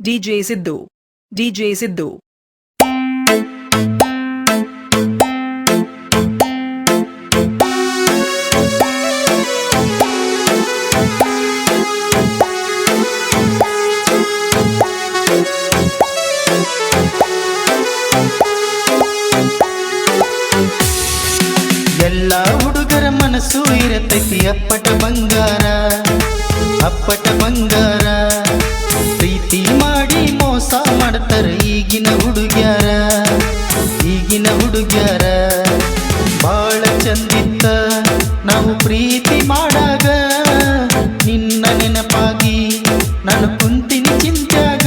DJ Siddu DJ Siddu. ಎಲ್ಲ ಹುಡುಗರ ಮನಸ್ಸು ಇರತೈತಿ ಅಪ್ಪಟ ಬಂಗಾರ ಅಪ್ಪಟ ಹುಡುಗ್ಯಾರ. ಬಾಳ ಚಂದಿತ್ತ ನಾವು ಪ್ರೀತಿ ಮಾಡಾಗ. ನಿನ್ನ ನೆನಪಾಗಿ ನಾನು ಕುಂತಿನಿ ಚಿಂತ್ಯಾಗ.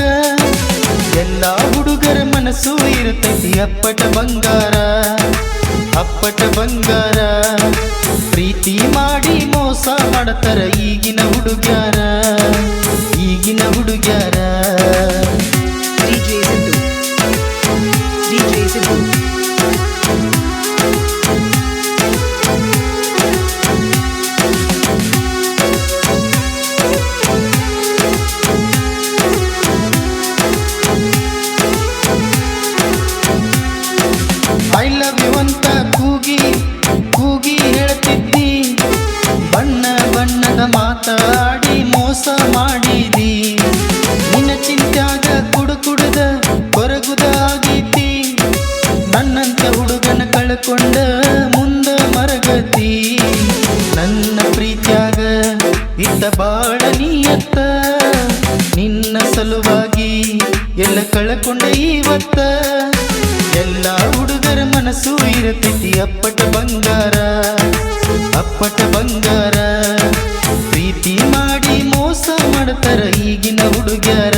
ಎಲ್ಲ ಹುಡುಗರ ಮನಸ್ಸು ಇರುತ್ತೈತಿ ಅಪ್ಪಟ ಬಂಗಾರ. ಅಪ್ಪಟ ಬಂಗಾರ. ಪ್ರೀತಿ ಮಾಡಿ ಮೋಸ ಮಾಡತಾರ ಈಗಿನ ಹುಡುಗ್ಯಾರ. ಈಗಿನ ಹುಡುಗ್ಯಾರ. ಕಳ್ಕೊಂಡ ಮುಂದ ಮರಗತಿ. ನನ್ನ ಪ್ರೀತ್ಯಾಗ ಇದ್ದ ಬಾಳ ನಿನ್ನ ಸಲುವಾಗಿ ಎಲ್ಲ ಕಳ್ಕೊಂಡ ಇವತ್ತ. ಎಲ್ಲ ಹುಡುಗರ ಮನಸ್ಸು ಇರತೈತಿ ಅಪ್ಪಟ ಬಂಗಾರ ಅಪ್ಪಟ ಬಂಗಾರ. ಪ್ರೀತಿ ಮಾಡಿ ಮೋಸ ಮಾಡ್ತಾರ ಈಗಿನ ಹುಡುಗ್ಯಾರ.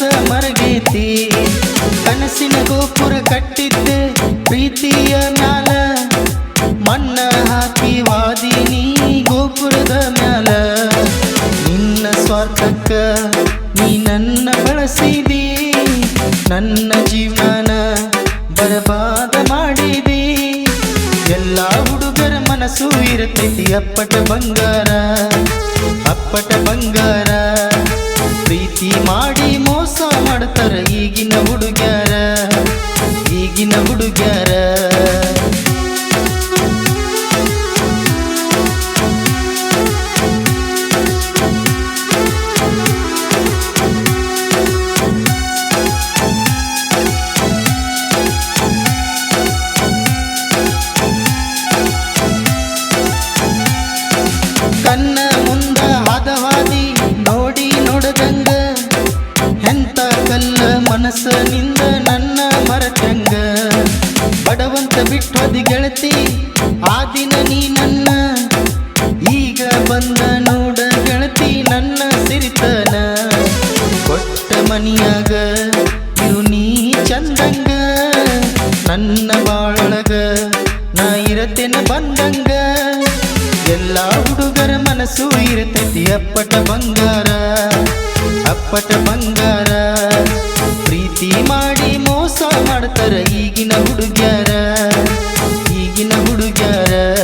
ಮನಸ್ಸ ಮರಗೈತಿ. ಕನಸಿನ ಗೋಪುರ ಕಟ್ಟಿದ್ದೆ ಪ್ರೀತಿಯ ಮ್ಯಾಲ. ಮಣ್ಣ ಹಾಕಿ ವಾದಿನಿ ಗೋಪುರದ ಮ್ಯಾಲ. ನಿನ್ನ ಸ್ವಾರ್ಥಕ್ಕ ನೀ ನನ್ನ ಬಳಸಿದಿ. ನನ್ನ ಜೀವನ ಬರಬಾದ ಮಾಡಿದಿ. ಎಲ್ಲ ಹುಡುಗರ ಮನಸ್ಸು ಇರುತ್ತೈತಿ ಅಪ್ಪಟ ಬಂಗಾರ. ಅಪ್ಪಟ ಬಂಗಾರ. ಪ್ರೀತಿ ಮಾಡಿ ಮೋಸ ಮಾಡ್ತಾರ ಈಗಿನ ಹುಡುಗ್ಯಾರ ಈಗಿನ ಹುಡುಗ್ಯಾರ. ಬಡವಂತ ಬಿಟ್ಟೋದಿ ಗೆಳತಿ, ಆ ದಿನ ನೀ ನನ್ನ, ಈಗ ಬಂದ ನೋಡ ಗೆಳತಿ, ನನ್ನ ಸಿರಿತನ. ಕೊಟ್ಟ ಮನಿಯಾಗ ಇರು ನೀ ಚಂದಂಗ, ನನ್ನ ಬಾಳೊಳಗ ನಾ ಇರತೇನ ಬಂದಂಗ. ಎಲ್ಲ ಹುಡುಗರ ಮನಸ್ಸು ಇರತೈತಿ ಅಪ್ಪಟ ಬಂಗಾರ ಅಪ್ಪಟ ಬಂಗಾರ. ಪ್ರೀತಿ ಮಾಡಿ ಮೋಸ ಮಾಡ್ತಾರ ಈಗಿನ ಹುಡುಗ್ಯಾರ. ಈಗಿನ ಹುಡುಗ್ಯಾರ.